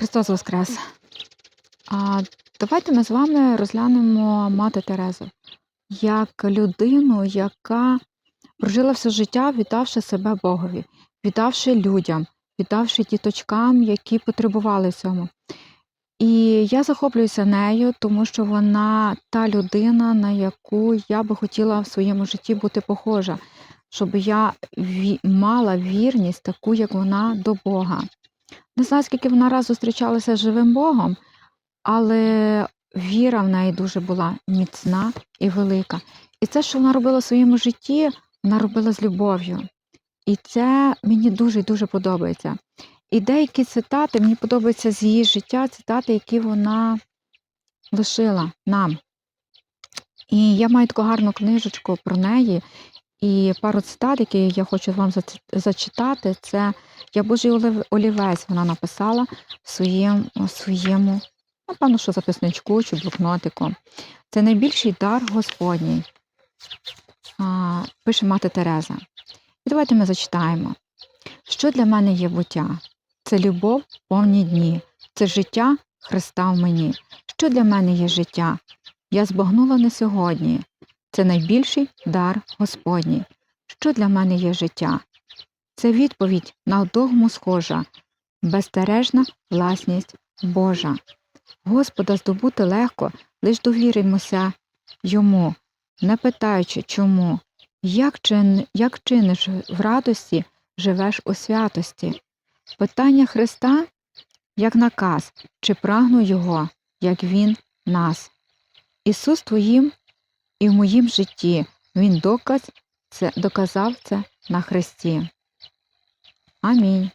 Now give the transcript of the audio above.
Христос Воскрес! А, давайте ми з вами розглянемо мати Терезу як людину, яка прожила все життя, віддавши себе Богові, віддавши людям, віддавши діточкам, які потребували цьому. І я захоплююся нею, тому що вона та людина, на яку я би хотіла в своєму житті бути похожа, щоб я мала вірність таку, як вона до Бога. Не знаю, скільки вона раз зустрічалася з живим Богом, але віра в неї дуже була міцна і велика. І це, що вона робила в своєму житті, вона робила з любов'ю. І це мені дуже дуже подобається. І деякі цитати мені подобаються з її життя, цитати, які вона лишила нам. І я маю таку гарну книжечку про неї. І пару цитат, які я хочу вам зачитати, це Я Божий олів- олівець вона написала в своєму, своєму, напевно, що записничку чи блокнотику. Це найбільший дар Господній, пише мати Тереза. І давайте ми зачитаємо. Що для мене є буття? Це любов повні дні, це життя Христа в мені. Що для мене є життя? Я збагнула не сьогодні. Це найбільший дар Господній. Що для мене є життя? Це відповідь на догму схожа, безстережна власність Божа. Господа здобути легко, лиш довіримося йому, не питаючи чому. Як, чин, як чиниш в радості, живеш у святості? Питання Христа як наказ, чи прагну Його, як Він нас. Ісус твоїм і в моїм житті Він доказ це, доказав це на Христі. Амінь.